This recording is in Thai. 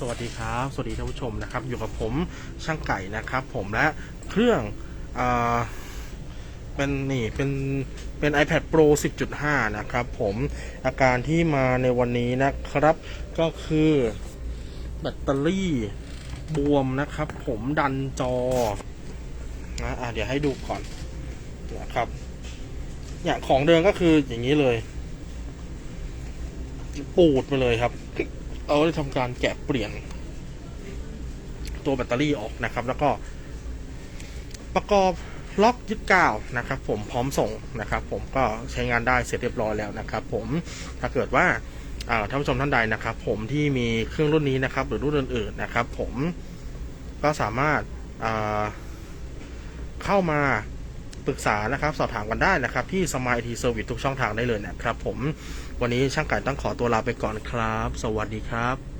สวัสดีครับ สวัสดีท่านผู้ชมนะครับ อยู่กับผมช่างไก่นะครับ ผมและเครื่องอเป็นนี่เป็นเป็น iPad Pro 10.5 นะครับ ผมอาการที่มาในวันนี้นะครับ ก็คือแบตเตอรี่บวมนะครับ ผมดันจอนะอะเดี๋ยวให้ดูก่อนนะครับเนี่ยของเดิมก็คืออย่างนี้เลย ปูดไปเลยครับ เอาได้ทำการแกะเปลี่ยน ตัวแบตเตอรี่ออกนะครับ แล้วก็ประกอบล็อกยึดกาวนะครับ ผมพร้อมส่งนะครับ ผมก็ใช้งานได้เสร็จเรียบร้อยแล้วนะครับ ผมถ้าเกิดว่าท่านผู้ชมท่านใดนะครับ ผมที่มีเครื่องรุ่นนี้นะครับ หรือรุ่นอื่นๆนะครับ ผมก็สามารถเข้ามา ปรึกษานะครับ สอบถามกันได้นะครับ ที่สมายทีเซอร์วิสทุกช่องทางได้เลยนะครับผมวันนี้ช่างไก่ต้องขอตัวลาไปก่อนครับ สวัสดีครับ